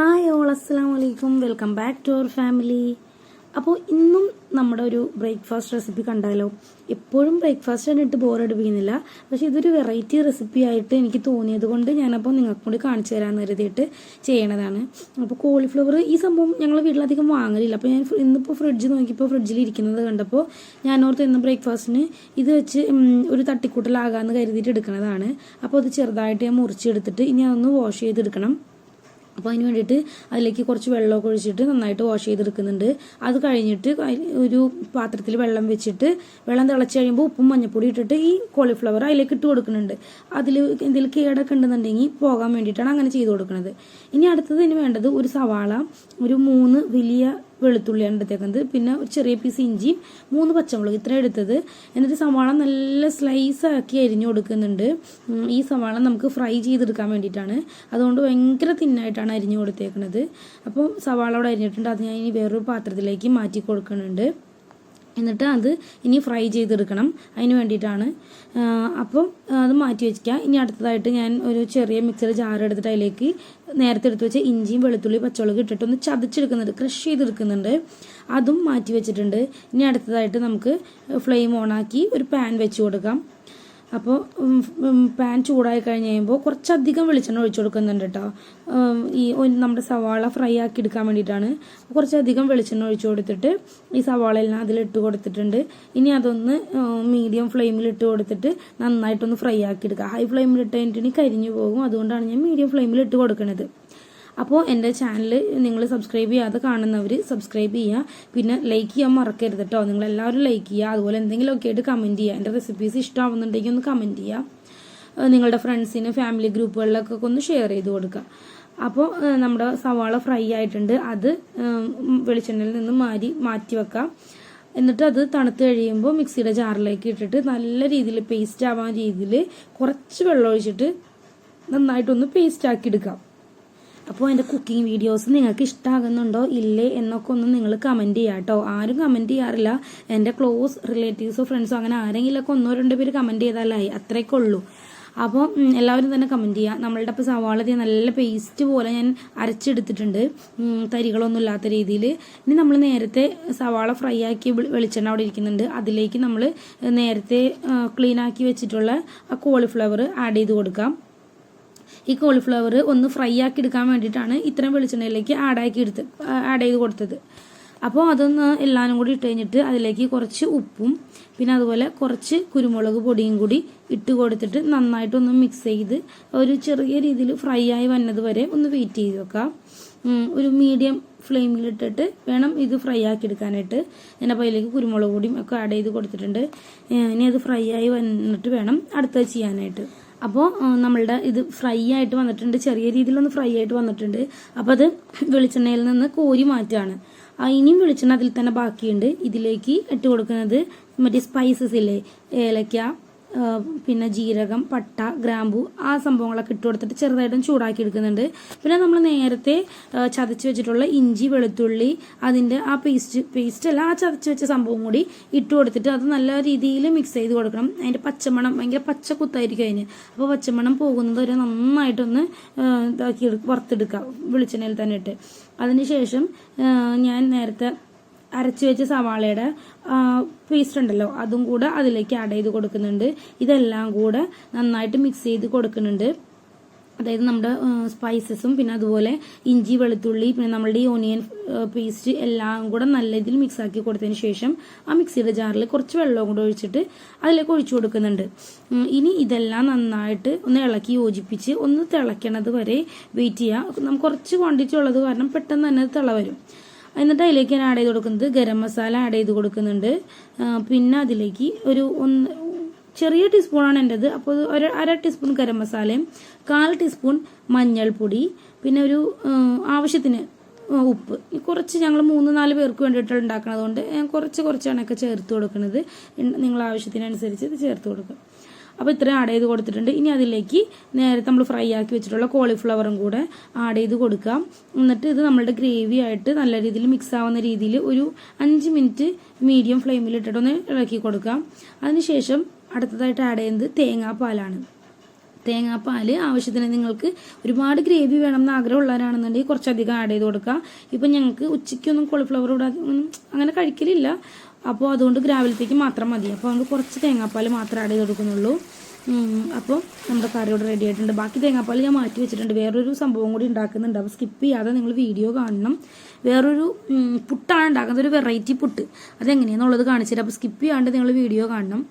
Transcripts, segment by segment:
Hi all അസ്സാം വലൈക്കും welcome back to our family. അപ്പോൾ ഇന്നും നമ്മുടെ ഒരു ബ്രേക്ക്ഫാസ്റ്റ് റെസിപ്പി കണ്ടാലോ? എപ്പോഴും ബ്രേക്ക്ഫാസ്റ്റ് കണ്ടിട്ട് ബോറടിപ്പിക്കുന്നില്ല പക്ഷെ ഇതൊരു വെറൈറ്റി റെസിപ്പി ആയിട്ട് എനിക്ക് തോന്നിയത് കൊണ്ട് ഞാനപ്പോൾ നിങ്ങൾക്ക് കൂടി കാണിച്ചു തരാമെന്ന് കരുതിയിട്ട് ചെയ്യണതാണ്. അപ്പോൾ കോളിഫ്ലവർ ഈ സംഭവം ഞങ്ങൾ വീട്ടിലധികം വാങ്ങലില്ല. അപ്പോൾ ഞാൻ ഇന്നിപ്പോൾ ഫ്രിഡ്ജ് നോക്കിയപ്പോൾ ഫ്രിഡ്ജിൽ ഇരിക്കുന്നത് കണ്ടപ്പോൾ ഞാൻ ഓർത്ത് ഇന്ന് ബ്രേക്ക്ഫാസ്റ്റിന് ഇത് വെച്ച് ഒരു തട്ടിക്കൂട്ടലാകാമെന്ന് കരുതിയിട്ട് എടുക്കുന്നതാണ് അപ്പോൾ അത് ചെറുതായിട്ട് ഞാൻ മുറിച്ചെടുത്തിട്ട് ഇനി അതൊന്ന് വാഷ് ചെയ്തെടുക്കണം. അപ്പോൾ അതിന് വേണ്ടിയിട്ട് അതിലേക്ക് കുറച്ച് വെള്ളമൊക്കെ ഒഴിച്ചിട്ട് നന്നായിട്ട് വാഷ് ചെയ്തെടുക്കുന്നുണ്ട്. അത് കഴിഞ്ഞിട്ട് ഒരു പാത്രത്തിൽ വെള്ളം വെച്ചിട്ട് വെള്ളം തിളച്ച് കഴിയുമ്പോൾ ഉപ്പും മഞ്ഞപ്പൊടി ഇട്ടിട്ട് ഈ കോളിഫ്ലവർ അതിലേക്ക് ഇട്ട് കൊടുക്കുന്നുണ്ട്. അതിൽ എന്തെങ്കിലും കേടൊക്കെ ഉണ്ടെന്നുണ്ടെങ്കിൽ പോകാൻ വേണ്ടിയിട്ടാണ് അങ്ങനെ ചെയ്ത് കൊടുക്കുന്നത്. ഇനി അടുത്തത് ഇനി വേണ്ടത് ഒരു സവാള ഒരു മൂന്ന് വലിയ വെളുത്തുള്ളിയാണ് എടുത്തേക്കുന്നത് പിന്നെ ഒരു ചെറിയ പീസ് ഇഞ്ചിയും മൂന്ന് പച്ചമുളക് ഇത്ര എടുത്തത്. എന്നിട്ട് സവാള നല്ല സ്ലൈസ് ആക്കി അരിഞ്ഞു കൊടുക്കുന്നുണ്ട്. ഈ സവാള നമുക്ക് ഫ്രൈ ചെയ്തെടുക്കാൻ വേണ്ടിയിട്ടാണ്. അതുകൊണ്ട് ഭയങ്കര തിന്നായിട്ടാണ് അരിഞ്ഞു കൊടുത്തേക്കുന്നത് അപ്പോൾ സവാള അവിടെ അരിഞ്ഞിട്ടുണ്ട്. അത് ഞാൻ ഇനി വേറൊരു പാത്രത്തിലേക്ക് മാറ്റി കൊടുക്കുന്നുണ്ട്. എന്നിട്ട് അത് ഇനി ഫ്രൈ ചെയ്തെടുക്കണം. അതിന് വേണ്ടിയിട്ടാണ്. അപ്പം അത് മാറ്റി വെച്ചാൽ ഇനി അടുത്തതായിട്ട് ഞാൻ ഒരു ചെറിയ മിക്സർ ജാർ എടുത്തിട്ട് അതിലേക്ക് നേരത്തെ എടുത്ത് വെച്ച ഇഞ്ചിയും വെളുത്തുള്ളി പച്ചമുളക് ഇട്ടിട്ട് ഒന്ന് ചതച്ചെടുക്കുന്നുണ്ട്. ക്രഷ് ചെയ്തെടുക്കുന്നുണ്ട്. അതും മാറ്റി വെച്ചിട്ടുണ്ട്. ഇനി അടുത്തതായിട്ട് നമുക്ക് ഫ്ലെയിം ഓണാക്കി ഒരു പാൻ വെച്ച് കൊടുക്കാം. അപ്പോൾ പാൻ ചൂടായി കഴിഞ്ഞ് കഴിയുമ്പോൾ കുറച്ചധികം വെളിച്ചെണ്ണ ഒഴിച്ചു കൊടുക്കുന്നുണ്ട് കേട്ടോ ഈ നമ്മുടെ സവാള ഫ്രൈ ആക്കി എടുക്കാൻ വേണ്ടിയിട്ടാണ്. കുറച്ചധികം വെളിച്ചെണ്ണ ഒഴിച്ചു കൊടുത്തിട്ട് ഈ സവാള എല്ലാം അതിലിട്ട് കൊടുത്തിട്ടുണ്ട്. ഇനി അതൊന്ന് മീഡിയം ഫ്ലെയിമിൽ ഇട്ട് കൊടുത്തിട്ട് നന്നായിട്ടൊന്ന് ഫ്രൈ ആക്കി എടുക്കുക. ഹൈ ഫ്ലെയിമിൽ ഇട്ട് കഴിഞ്ഞിട്ടുണ്ടെങ്കിൽ കരിഞ്ഞു പോകും. അതുകൊണ്ടാണ് ഞാൻ മീഡിയം ഫ്ലെയിമിൽ ഇട്ട് കൊടുക്കുന്നത് അപ്പോൾ എന്റെ ചാനൽ നിങ്ങൾ സബ്സ്ക്രൈബ് ചെയ്യാതെ കാണുന്നവർ സബ്സ്ക്രൈബ് ചെയ്യുക പിന്നെ ലൈക്ക് ചെയ്യാൻ മറക്കരുത് കേട്ടോ നിങ്ങൾ എല്ലാവരും ലൈക്ക് ചെയ്യുക അതുപോലെ എന്തെങ്കിലുമൊക്കെ ആയിട്ട് കമന്റ് ചെയ്യുക എന്റെ റെസിപ്പീസ് ഇഷ്ടമാവുന്നുണ്ടെങ്കിൽ ഒന്ന് കമന്റ് ചെയ്യുക നിങ്ങളുടെ ഫ്രണ്ട്സിന് ഫാമിലി ഗ്രൂപ്പുകളിലൊക്കെ ഒന്ന് ഷെയർ ചെയ്ത് കൊടുക്കുക അപ്പോൾ നമ്മുടെ സവാള ഫ്രൈ ആയിട്ടുണ്ട്. അത് വെളിച്ചെണ്ണയിൽ നിന്ന് മാറ്റി മാറ്റി വെക്കാം. എന്നിട്ട് അത് തണുത്ത് കഴിയുമ്പോൾ മിക്സിയുടെ ജാറിലേക്ക് ഇട്ടിട്ട് നല്ല രീതിയിൽ പേസ്റ്റ് ആവാൻ രീതിയിൽ കുറച്ച് വെള്ളം ഒഴിച്ചിട്ട് നന്നായിട്ടൊന്ന് പേസ്റ്റ് ആക്കി എടുക്കാം. അപ്പോൾ എന്റെ കുക്കിംഗ് വീഡിയോസ് നിങ്ങൾക്ക് ഇഷ്ടമാകുന്നുണ്ടോ ഇല്ലേ എന്നൊക്കെ ഒന്ന് നിങ്ങൾ കമന്റ് ചെയ്യുക കേട്ടോ ആരും കമന്റ് ചെയ്യാറില്ല. എന്റെ ക്ലോസ് റിലേറ്റീവ്സോ ഫ്രണ്ട്സോ അങ്ങനെ ആരെങ്കിലുമൊക്കെ ഒന്നോ രണ്ടോ പേര് കമന്റ് ചെയ്താലായി അത്രയൊക്കെ ഉള്ളൂ അപ്പോൾ എല്ലാവരും തന്നെ കമന്റ് ചെയ്യുക നമ്മളുടെ ഇപ്പോൾ സവാള നല്ല പേസ്റ്റ് പോലെ ഞാൻ അരച്ചെടുത്തിട്ടുണ്ട്. തരികളൊന്നും ഇല്ലാത്ത രീതിയിൽ ഇനി നമ്മൾ നേരത്തെ സവാള ഫ്രൈ ആക്കി വെളി- വെളിച്ചെണ്ണ അവിടെ ഇരിക്കുന്നുണ്ട്. അതിലേക്ക് നമ്മൾ നേരത്തെ ക്ലീൻ ആക്കി വെച്ചിട്ടുള്ള കോളിഫ്ലവർ ആഡ് ചെയ്ത് കൊടുക്കാം. ഈ കോളിഫ്ലവർ ഒന്ന് ഫ്രൈ ആക്കി എടുക്കാൻ വേണ്ടിയിട്ടാണ് ഇത്രയും വെളിച്ചെണ്ണയിലേക്ക് ആഡാക്കി എടുത്ത് ആഡ് ചെയ്ത് കൊടുത്തത്. അപ്പോൾ അതൊന്ന് എല്ലാവരും കൂടി ഇട്ട് കഴിഞ്ഞിട്ട് അതിലേക്ക് കുറച്ച് ഉപ്പും പിന്നെ അതുപോലെ കുറച്ച് കുരുമുളക് പൊടിയും കൂടി ഇട്ട് കൊടുത്തിട്ട് നന്നായിട്ടൊന്ന് മിക്സ് ചെയ്ത് ഒരു ചെറിയ രീതിയിൽ ഫ്രൈ ആയി വന്നത് വരെ ഒന്ന് വെയിറ്റ് ചെയ്ത് വെക്കാം. ഒരു മീഡിയം ഫ്ലെയിമിലിട്ടിട്ട് വേണം ഇത് ഫ്രൈ ആക്കി എടുക്കാനായിട്ട്. ഞാനപ്പോൾ അതിലേക്ക് കുരുമുളക് പൊടിയും ഒക്കെ ആഡ് ചെയ്ത് കൊടുത്തിട്ടുണ്ട്. ഇനി അത് ഫ്രൈ ആയി വന്നിട്ട് വേണം അടുത്തത് ചെയ്യാനായിട്ട്. അപ്പോൾ നമ്മളുടെ ഇത് ഫ്രൈ ആയിട്ട് വന്നിട്ടുണ്ട്. ചെറിയ രീതിയിലൊന്ന് ഫ്രൈ ആയിട്ട് വന്നിട്ടുണ്ട്. അപ്പോൾ അത് വെളിച്ചെണ്ണയിൽ നിന്ന് കോരി മാറ്റുകയാണ്. ഇനിയും വെളിച്ചെണ്ണ അതിൽ തന്നെ ബാക്കിയുണ്ട്. ഇതിലേക്ക് ഇട്ട് കൊടുക്കുന്നത് മറ്റേ സ്പൈസസ് ഇല്ലേ? ഏലക്ക പിന്നെ ജീരകം പട്ട ഗ്രാമ്പു ആ സംഭവങ്ങളൊക്കെ ഇട്ട് കൊടുത്തിട്ട് ചെറുതായിട്ടും ചൂടാക്കി എടുക്കുന്നുണ്ട്. പിന്നെ നമ്മൾ നേരത്തെ ചതച്ച് വെച്ചിട്ടുള്ള ഇഞ്ചി വെളുത്തുള്ളി അതിന്റെ ആ പേസ്റ്റ് പേസ്റ്റ് അല്ല ആ ചതച്ച് വെച്ച സംഭവം കൂടി ഇട്ട് കൊടുത്തിട്ട് അത് നല്ല രീതിയിൽ മിക്സ് ചെയ്ത് കൊടുക്കണം. അതിന്റെ പച്ചമണം ഭയങ്കര പച്ച കുത്തായിരിക്കും അതിന്. അപ്പോൾ പച്ചമണം പോകുന്നത് വരെ നന്നായിട്ടൊന്ന് ഇതാക്കി വറുത്തെടുക്കുക വെളിച്ചെണ്ണയിൽ തന്നെ ഇട്ട്. അതിനുശേഷം ശേഷം ഞാൻ നേരത്തെ അരച്ചു വെച്ച സവാളയുടെ പേസ്റ്റ് ഉണ്ടല്ലോ അതും കൂടെ അതിലേക്ക് ആഡ് ചെയ്ത് കൊടുക്കുന്നുണ്ട്. ഇതെല്ലാം കൂടെ നന്നായിട്ട് മിക്സ് ചെയ്ത് കൊടുക്കുന്നുണ്ട്. അതായത് നമ്മുടെ സ്പൈസസും പിന്നെ അതുപോലെ ഇഞ്ചി വെളുത്തുള്ളി പിന്നെ നമ്മളുടെ ഈ ഓണിയൻ പേസ്റ്റ് എല്ലാം കൂടെ നല്ല രീതിയിൽ മിക്സ് ആക്കി കൊടുത്തതിന് ശേഷം ആ മിക്സിയുടെ ജാറിൽ കുറച്ച് വെള്ളവും കൂടെ ഒഴിച്ചിട്ട് അതിലേക്ക് ഒഴിച്ചു കൊടുക്കുന്നുണ്ട്. ഇനി ഇതെല്ലാം നന്നായിട്ട് ഒന്ന് ഇളക്കി യോജിപ്പിച്ച് ഒന്ന് തിളയ്ക്കണത് വരെ വെയിറ്റ് ചെയ്യുക. നമുക്ക് കുറച്ച് ക്വാണ്ടിറ്റി ഉള്ളത് കാരണം പെട്ടെന്ന് തന്നെ തിള വരും എന്നിട്ട് അതിലേക്ക് ഞാൻ ആഡ് ചെയ്ത് കൊടുക്കുന്നത് ഗരം മസാല ആഡ് ചെയ്ത് കൊടുക്കുന്നുണ്ട്. പിന്നെ അതിലേക്ക് ഒരു ഒന്ന് ചെറിയ ടീസ്പൂണാണ് എന്റെത് അപ്പോൾ ഒരു അര ടീസ്പൂൺ ഗരം മസാലയും കാൽ ടീസ്പൂൺ മഞ്ഞൾപ്പൊടി പിന്നെ ഒരു ആവശ്യത്തിന് ഉപ്പ്. കുറച്ച് ഞങ്ങൾ മൂന്ന് നാല് പേർക്ക് വേണ്ടിയിട്ട് ഉണ്ടാക്കുന്നത് ഞാൻ കുറച്ച് കുറച്ചാണ് ഒക്കെ ചേർത്ത് കൊടുക്കുന്നത് നിങ്ങൾ ആവശ്യത്തിനനുസരിച്ച് ഇത് ചേർത്ത് കൊടുക്കുക. അപ്പോൾ ഇത്രയും ആഡ് ചെയ്ത് കൊടുത്തിട്ടുണ്ട്. ഇനി അതിലേക്ക് നേരത്തെ നമ്മൾ ഫ്രൈ ആക്കി വെച്ചിട്ടുള്ള കോളിഫ്ലവറും കൂടെ ആഡ് ചെയ്ത് കൊടുക്കാം. എന്നിട്ട് ഇത് നമ്മളുടെ ഗ്രേവി ആയിട്ട് നല്ല രീതിയിൽ മിക്സ് ആവുന്ന രീതിയിൽ ഒരു അഞ്ച് മിനിറ്റ് മീഡിയം ഫ്ലെയിമിൽ ഇട്ടിട്ടൊന്ന് ഇളക്കി കൊടുക്കാം. അതിനുശേഷം അടുത്തതായിട്ട് ആഡ് ചെയ്യുന്നത് തേങ്ങാപ്പാലാണ്. തേങ്ങാപ്പാൽ ആവശ്യത്തിന് നിങ്ങൾക്ക് ഒരുപാട് ഗ്രേവി വേണം എന്ന് ആഗ്രഹമുള്ളവരാണെന്നുണ്ടെങ്കിൽ കുറച്ചധികം ആഡ് ചെയ്ത് കൊടുക്കുക ഇപ്പം ഞങ്ങൾക്ക് ഉച്ചയ്ക്കൊന്നും കോളിഫ്ലവർ കൂടാതെ അങ്ങനെ കഴിക്കലില്ല. അപ്പോൾ അതുകൊണ്ട് ഗ്രാവിലത്തേക്ക് മാത്രം മതി. അപ്പോൾ നമുക്ക് കുറച്ച് തേങ്ങാപ്പാൽ മാത്രം ആഡ് ചെയ്ത് കൊടുക്കുന്നുള്ളൂ അപ്പോൾ നമ്മുടെ കറി ഇവിടെ റെഡി ആയിട്ടുണ്ട്. ബാക്കി തേങ്ങാപ്പാൽ ഞാൻ മാറ്റി വെച്ചിട്ടുണ്ട്. വേറൊരു സംഭവം കൂടി ഉണ്ടാക്കുന്നുണ്ട്. അപ്പോൾ സ്കിപ്പ് ചെയ്യാതെ നിങ്ങൾ വീഡിയോ കാണണം. വേറൊരു പുട്ടാണ് ഉണ്ടാക്കുന്നത്. ഒരു വെറൈറ്റി പുട്ട്. അതെങ്ങനെയാണെന്നുള്ളത് കാണിച്ചിട്ട് അപ്പോൾ സ്കിപ്പ് ചെയ്യാണ്ട് നിങ്ങൾ വീഡിയോ കാണണം.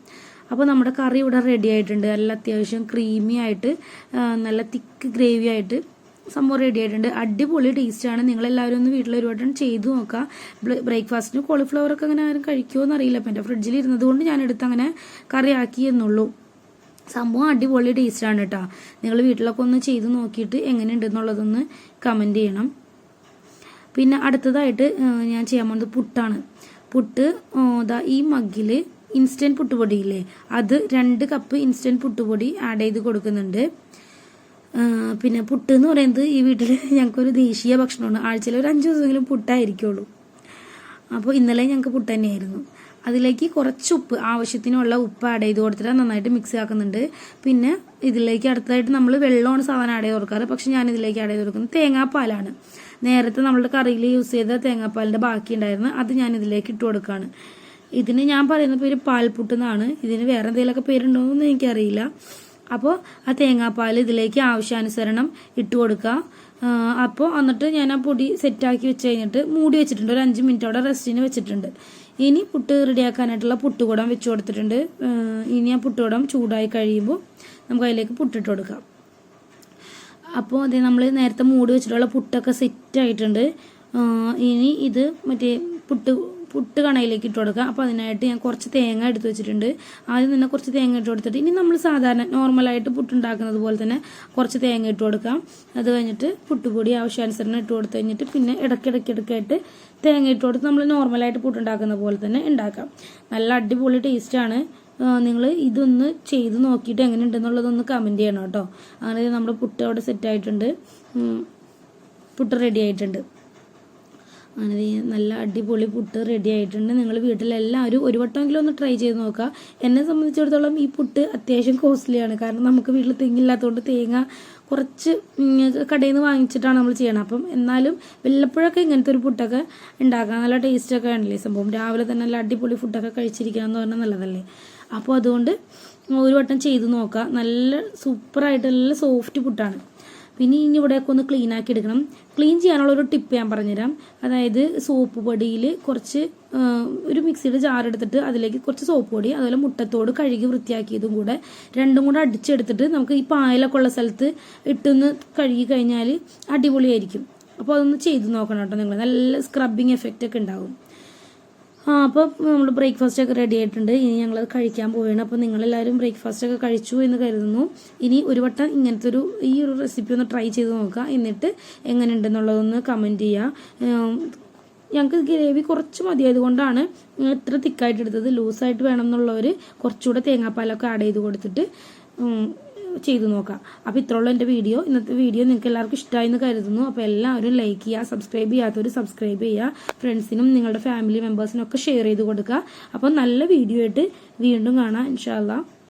അപ്പോൾ നമ്മുടെ കറി ഇവിടെ റെഡി ആയിട്ടുണ്ട്. നല്ല അത്യാവശ്യം ക്രീമി ആയിട്ട് നല്ല തിക്ക് ഗ്രേവി ആയിട്ട്. സംഭവം റെഡി ആയിട്ടുണ്ട്. അടിപൊളി ടേസ്റ്റാണ് നിങ്ങളെല്ലാവരും ഒന്ന് വീട്ടിൽ ഒരു വട്ടം ചെയ്തു ബ്രേക്ക്ഫാസ്റ്റിന് കോളിഫ്ലവർ ഒക്കെ അങ്ങനെ ആരും കഴിക്കുമോ എന്നറിയില്ല. അപ്പം എന്റെ ഫ്രിഡ്ജിൽ ഇരുന്നത് കൊണ്ട് ഞാൻ എടുത്ത് അങ്ങനെ കറി ആക്കി എന്നുള്ളൂ. സംഭവം അടിപൊളി ടേസ്റ്റാണ് കേട്ടോ നിങ്ങൾ വീട്ടിലൊക്കെ ഒന്ന് ചെയ്ത് നോക്കിയിട്ട് എങ്ങനെയുണ്ട് എന്നുള്ളതൊന്ന് കമന്റ് ചെയ്യണം. പിന്നെ അടുത്തതായിട്ട് ഞാൻ ചെയ്യാൻ പോകുന്നത് പുട്ടാണ്. പുട്ട് ദാ ഈ മഗ്ഗിൽ ഇൻസ്റ്റന്റ് പുട്ടുപൊടിയില്ലേ അത് രണ്ട് കപ്പ് ഇൻസ്റ്റന്റ് പുട്ടുപൊടി ആഡ് ചെയ്ത് കൊടുക്കുന്നുണ്ട്. പിന്നെ പുട്ട് എന്ന് പറയുന്നത് ഈ വീട്ടിൽ ഞങ്ങൾക്കൊരു ദേശീയ ഭക്ഷണമാണ്. ആഴ്ചയിൽ ഒരു അഞ്ച് ദിവസമെങ്കിലും പുട്ടായിരിക്കുള്ളൂ. അപ്പോൾ ഇന്നലെ ഞങ്ങൾക്ക് പുട്ട് തന്നെയായിരുന്നു. അതിലേക്ക് കുറച്ച് ഉപ്പ് ആവശ്യത്തിനുള്ള ഉപ്പ് ആഡ് ചെയ്ത് കൊടുത്തിട്ട് നന്നായിട്ട് മിക്സ് ആക്കുന്നുണ്ട്. പിന്നെ ഇതിലേക്ക് അടുത്തതായിട്ട് നമ്മൾ വെള്ളമാണ് സാധാരണ ആഡ് ചെയ്ത് കൊടുക്കാറ്. പക്ഷെ ഞാൻ ഇതിലേക്ക് ആഡ് ചെയ്ത് കൊടുക്കുന്നത് തേങ്ങാപ്പാലാണ്. നേരത്തെ നമ്മളുടെ കറിയിൽ യൂസ് ചെയ്ത തേങ്ങാപ്പാലിന്റെ ബാക്കി ഉണ്ടായിരുന്നു. അത് ഞാൻ ഇതിലേക്ക് ഇട്ട് കൊടുക്കുകയാണ് ഇതിന് ഞാൻ പറയുന്ന പേര് പാൽപുട്ട് എന്നാണ് ഇതിന് വേറെ എന്തെങ്കിലുമൊക്കെ പേരുണ്ടോ എന്നൊന്നും എനിക്കറിയില്ല. അപ്പോൾ ആ തേങ്ങാപ്പാൽ ഇതിലേക്ക് ആവശ്യാനുസരണം ഇട്ട് കൊടുക്കുക. അപ്പോൾ എന്നിട്ട് ഞാൻ ആ പൊടി സെറ്റാക്കി വെച്ച് കഴിഞ്ഞിട്ട് മൂടി വെച്ചിട്ടുണ്ട്. ഒരു അഞ്ച് മിനിറ്റ് അവിടെ റെസ്റ്റിന് വെച്ചിട്ടുണ്ട്. ഇനി പുട്ട് റെഡിയാക്കാനായിട്ടുള്ള പുട്ടുകുടം വെച്ച് കൊടുത്തിട്ടുണ്ട്. ഇനി ആ പുട്ടുകുടം ചൂടായി കഴിയുമ്പോൾ നമുക്ക് അതിലേക്ക് പുട്ടിട്ട് കൊടുക്കാം. അപ്പോൾ അതേ നമ്മൾ നേരത്തെ മൂടി വെച്ചിട്ടുള്ള പുട്ടൊക്കെ സെറ്റ് ആയിട്ടുണ്ട്. ഇനി ഇത് മറ്റേ പുട്ട് പുട്ട് കണയിലേക്ക് ഇട്ട് കൊടുക്കുക. അപ്പോൾ അതിനായിട്ട് ഞാൻ കുറച്ച് തേങ്ങ എടുത്ത് വെച്ചിട്ടുണ്ട്. ആദ്യം തന്നെ കുറച്ച് തേങ്ങ ഇട്ട് കൊടുത്തിട്ട് ഇനി നമ്മൾ സാധാരണ നോർമലായിട്ട് പുട്ടുണ്ടാക്കുന്നത് പോലെ തന്നെ കുറച്ച് തേങ്ങ ഇട്ട് കൊടുക്കാം അത് കഴിഞ്ഞിട്ട് പുട്ടുപൊടി ആവശ്യാനുസരണം ഇട്ട് കൊടുത്ത് കഴിഞ്ഞിട്ട് പിന്നെ ഇടയ്ക്കിടയ്ക്ക് ഇടയ്ക്കായിട്ട് തേങ്ങ ഇട്ട് കൊടുത്ത് നമ്മൾ നോർമലായിട്ട് പുട്ടുണ്ടാക്കുന്ന പോലെ തന്നെ ഉണ്ടാക്കാം. നല്ല അടിപൊളി ടേസ്റ്റാണ് നിങ്ങൾ ഇതൊന്ന് ചെയ്ത് നോക്കിയിട്ട് എങ്ങനെ ഉണ്ടെന്നുള്ളതൊന്ന് കമന്റ് ചെയ്യണം കേട്ടോ. അങ്ങനെ നമ്മുടെ പുട്ട് അവിടെ സെറ്റ് ആയിട്ടുണ്ട്. പുട്ട് റെഡി ആയിട്ടുണ്ട്. അങ്ങനെ നല്ല അടിപൊളി പുട്ട് റെഡി ആയിട്ടുണ്ട്. നിങ്ങൾ വീട്ടിലെല്ലാവരും ഒരു വട്ടമെങ്കിലും ഒന്ന് ട്രൈ ചെയ്ത് നോക്കുക. എന്നെ സംബന്ധിച്ചിടത്തോളം ഈ പുട്ട് അത്യാവശ്യം കോസ്റ്റ്ലിയാണ് കാരണം നമുക്ക് വീട്ടിൽ തെങ്ങില്ലാത്തതുകൊണ്ട് തേങ്ങ കുറച്ച് കടയിൽ നിന്ന് വാങ്ങിച്ചിട്ടാണ് നമ്മൾ ചെയ്യണം അപ്പം എന്നാലും വല്ലപ്പോഴൊക്കെ ഇങ്ങനത്തെ ഒരു പുട്ടൊക്കെ ഉണ്ടാക്കാം നല്ല ടേസ്റ്റൊക്കെ ആണല്ലേ സംഭവം. രാവിലെ തന്നെ നല്ല അടിപൊളി ഫുഡൊക്കെ കഴിച്ചിരിക്കണം എന്ന് പറഞ്ഞാൽ നല്ലതല്ലേ? അപ്പോൾ അതുകൊണ്ട് ഒരു വട്ടം ചെയ്ത് നോക്കുക. നല്ല സൂപ്പറായിട്ട് നല്ല സോഫ്റ്റ് പുട്ടാണ്. പിന്നെ ഇനി ഇവിടെയൊക്കെ ഒന്ന് ക്ലീൻ ആക്കി എടുക്കണം. ക്ലീൻ ചെയ്യാനുള്ള ഒരു ടിപ്പ് ഞാൻ പറഞ്ഞുതരാം. അതായത് സോപ്പ് പൊടിയിൽ കുറച്ച് ഒരു മിക്സിയുടെ ജാർ എടുത്തിട്ട് അതിലേക്ക് കുറച്ച് സോപ്പ് പൊടി അതുപോലെ മുട്ടത്തോട് കഴുകി വൃത്തിയാക്കിയതും കൂടെ രണ്ടും കൂടെ അടിച്ചെടുത്തിട്ട് നമുക്ക് ഈ പായലൊക്കെ ഉള്ള സ്ഥലത്ത് ഇട്ടൊന്ന് കഴുകി കഴിഞ്ഞാൽ അടിപൊളിയായിരിക്കും. അപ്പോൾ അതൊന്ന് ചെയ്ത് നോക്കണം കേട്ടോ നിങ്ങൾ നല്ല സ്ക്രബിങ് എഫക്റ്റ് ഒക്കെ ഉണ്ടാവും. ആ അപ്പോൾ നമ്മൾ ബ്രേക്ക്ഫാസ്റ്റ് ഒക്കെ റെഡി ആയിട്ടുണ്ട്. ഇനി ഞങ്ങളത് കഴിക്കാൻ പോവുകയാണ്. അപ്പോൾ നിങ്ങളെല്ലാവരും ബ്രേക്ക്ഫാസ്റ്റ് ഒക്കെ കഴിച്ചു എന്ന് കരുതുന്നു. ഇനി ഒരു വട്ടം ഇങ്ങനത്തെ ഒരു ഈ ഒരു റെസിപ്പി ഒന്ന് ട്രൈ ചെയ്ത് നോക്കുക. എന്നിട്ട് എങ്ങനെ എങ്ങനെയുണ്ടെന്നുള്ളതൊന്ന് കമന്റ് ചെയ്യുക ഞങ്ങൾക്ക് ഗ്രേവി കുറച്ച് മതിയായത് കൊണ്ടാണ് ഇത്ര തിക്കായിട്ട് എടുത്തത്. ലൂസായിട്ട് വേണം എന്നുള്ളവർ കുറച്ചുകൂടെ തേങ്ങാപ്പാലൊക്കെ ആഡ് ചെയ്ത് കൊടുത്തിട്ട് ചെയ്തു നോക്കാം. അപ്പോൾ ഇത്രയുള്ള എന്റെ വീഡിയോ. ഇന്നത്തെ വീഡിയോ നിങ്ങൾക്ക് എല്ലാവർക്കും ഇഷ്ടമായി എന്ന് കരുതുന്നു. അപ്പോൾ എല്ലാവരും ലൈക്ക് ചെയ്യുക സബ്സ്ക്രൈബ് ചെയ്യാത്തവർ സബ്സ്ക്രൈബ് ചെയ്യുക. ഫ്രണ്ട്സിനും നിങ്ങളുടെ ഫാമിലി മെമ്പേഴ്സിനും ഒക്കെ ഷെയർ ചെയ്ത് കൊടുക്കുക. അപ്പോൾ നല്ല വീഡിയോ ആയിട്ട് വീണ്ടും കാണാം. ഇൻഷാല്ലാ